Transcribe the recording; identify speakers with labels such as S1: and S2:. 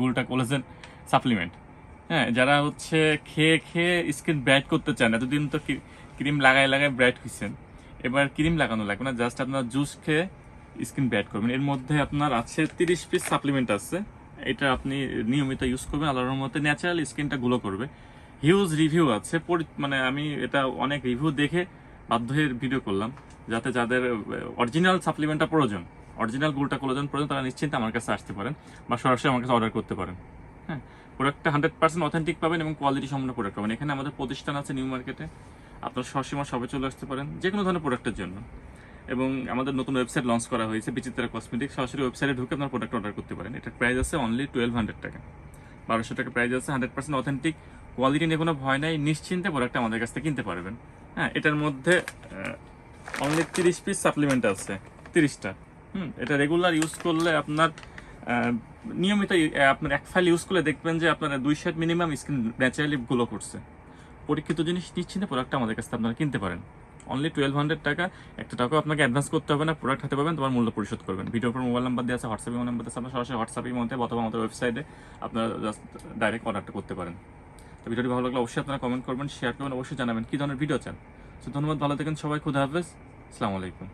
S1: গোলটা collagen supplement. হ্যাঁ যারা হচ্ছে খেয়ে খেয়ে স্কিন ব্রাইট করতে চান, এতদিন তো ক্রিম লাগাই লাগাই ব্রাইট হয়েছেন এবার ক্রিম লাগানো লাগবে না, জাস্ট আপনার জুস খেয়ে স্কিন ব্রাইট করবেন। এর মধ্যে আপনার আছে তিরিশ পিস সাপ্লিমেন্ট আছে। এটা আপনি নিয়মিত ইউজ করবেন, আল্লাহর মধ্যে ন্যাচারাল স্কিনটা গ্লো করবে। হিউজ রিভিউ আছে মানে আমি এটা অনেক রিভিউ দেখে বাধ্য হয়ে ভিডিও করলাম, যাতে যাদের, অরিজিনাল সাপ্লিমেন্টটা প্রয়োজন। অরিজিনাল গুলটা কোলাজেন প্রয়োজন, তারা নিশ্চিন্তে আমার কাছে আসতে পারেন বা সরাসরি আমার কাছে অর্ডার করতে পারেন। হ্যাঁ প্রোডাক্টটা হান্ড্রেড পার্সেন্ট অথেন্টিক পাবেন এবং কোয়ালিটি সম্পন্ন প্রোডাক্ট পাবেন। এখানে আমাদের প্রতিষ্ঠান আছে নিউ মার্কেটে আপনার সসীমা সবে চলে আসতে পারেন যে কোনো ধরনের প্রোডাক্টের জন্য। এবং আমাদের নতুন ওয়েবসাইট লঞ্চ করা হয়েছে, বিচিত্রা কসমেটিক সরাসরি ওয়েবসাইটে ঢুকে আপনার প্রোডাক্ট অর্ডার করতে পারেন। এটার প্রাইস আছে অনলি টুয়েলভ হান্ড্রেড টাকা। বারোশো টাকা প্রাইস আছে হান্ড্রেড পার্সেন্ট অথেন্টিক কোয়ালিটি নিয়ে কোনো ভয় নাই, নিশ্চিন্তে প্রোডাক্ট আমাদের কাছ থেকে কিনতে পারবেন। হ্যাঁ এটার মধ্যে অনলি তিরিশ পিস সাপ্লিমেন্ট আছে, তিরিশটা। হুম, এটা রেগুলার ইউজ করলে আপনার নিয়মিত আপনার এক ফাইল ইউজ করলে দেখবেন যে আপনার দুই shade minimum skin naturally glow করছে। পরীক্ষিত জিনিস নিশ্চিন্তে প্রোডাক্টটা আমাদের কাছ আপনারা কিনতে পারেন। অনলি টুয়েলভ হান্ড্রেড টাকা, একটা টাকাও আপনাকে অ্যাডভান্স করতে হবে না প্রোডাক্ট হাতে পাবেন, তোমার মূল্য পরিশোধ করবেন। ভিডিওর উপর মোবাইল নাম্বার দেওয়া আছে হোয়াটসঅ্যাপ নাম্বার দেওয়া আছে, আপনার সরাসরি হোয়াটসঅ্যাপের মধ্যে অথবা আমাদের ওয়েবসাইটে আপনারা জাস্ট ডাইরেক্ট অর্ডারটা করতে পারেন। তো ভিডিওটি ভালো লাগলে অবশ্যই আপনারা কমেন্ট করবেন শেয়ার করবেন, অবশ্যই জানাবেন কী ধরনের ভিডিও চান। তো ধন্যবাদ, ভালো থাকেন সবাই, খুদা হাফেজ, আসসালামু আলাইকুম।